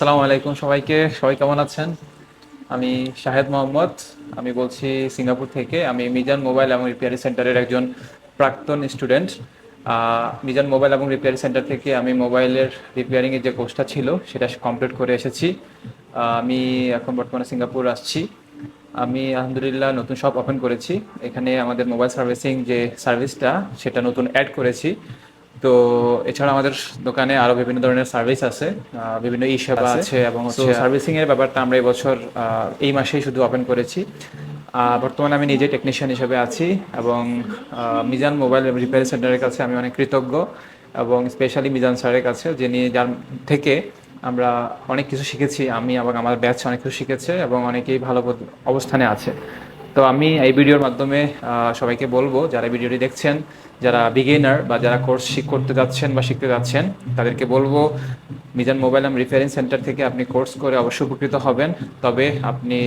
আসসালামু আলাইকুম সবাইকে। সবাই কেমন আছেন? আমি শাহেদ মোহাম্মদ। আমি বলছি সিঙ্গাপুর থেকে। আমি মিজান মোবাইল এবং রিপেয়ারি সেন্টারের একজন প্রাক্তন স্টুডেন্ট। মিজান মোবাইল এবং রিপেয়ারি সেন্টার থেকে আমি মোবাইলের রিপেয়ারিংয়ের যে কোর্সটা ছিল, সেটা কমপ্লিট করে এসেছি। আমি এখন বর্তমানে সিঙ্গাপুর আসছি। আমি আলহামদুলিল্লাহ নতুন শপ ওপেন করেছি। এখানে আমাদের মোবাইল সার্ভিসিং যে সার্ভিসটা সেটা নতুন অ্যাড করেছি। তো এছাড়া আমাদের দোকানে আরও বিভিন্ন ধরনের সার্ভিস আছে বিভিন্ন ই সেবা আছে এবং হচ্ছে সার্ভিসিং এর ব্যাপারটা আমরা এবছর এই মাসেই শুধু ওপেন করেছি। বর্তমানে আমি নিজে টেকনিশিয়ান হিসেবে আছি এবং মিজান মোবাইল রিপেয়ার সেন্টারের কাছে আমি অনেক কৃতজ্ঞ এবং স্পেশালি মিজান স্যারের কাছে যিনি যার থেকে আমরা অনেক কিছু শিখেছি। আমি এবং আমার ব্যাচ অনেক কিছু শিখেছে এবং অনেকেই ভালো অবস্থানে আছে। তো আমি এই ভিডিওর মাধ্যমে সবাইকে বলব, যারা ভিডিওটি দেখছেন, যারা বিগিনার বা যারা কোর্স শিখ, করতে যাচ্ছেন বা শিখতে যাচ্ছেন, তাদেরকে বলব, মিজান মোবাইল আম রিফারেন্স সেন্টার থেকে আপনি কোর্স করে অবশ্যই উপকৃত হবেন। তবে আপনি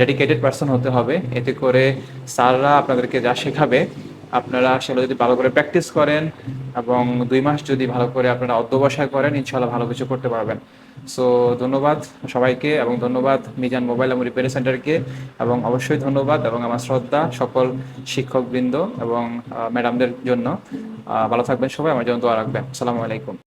ডেডিকেটেড পার্সন হতে হবে। এতে করে স্যাররা আপনাদেরকে যা শেখাবে আপনারা সেগুলো যদি ভালো করে প্র্যাকটিস করেন এবং দুই মাস যদি ভালো করে আপনারা অধ্যবসায় করেন ইনশাল্লাহ ভালো কিছু করতে পারবেন। সো ধন্যবাদ সবাইকে এবং ধন্যবাদ মিজান মোবাইল এবং রিপেয়ারি সেন্টারকে এবং অবশ্যই ধন্যবাদ এবং আমার শ্রদ্ধা সকল শিক্ষকবৃন্দ এবং ম্যাডামদের জন্য। ভালো থাকবেন সবাই, আমার জন্য দোয়া রাখবেন। আসসালামু আলাইকুম।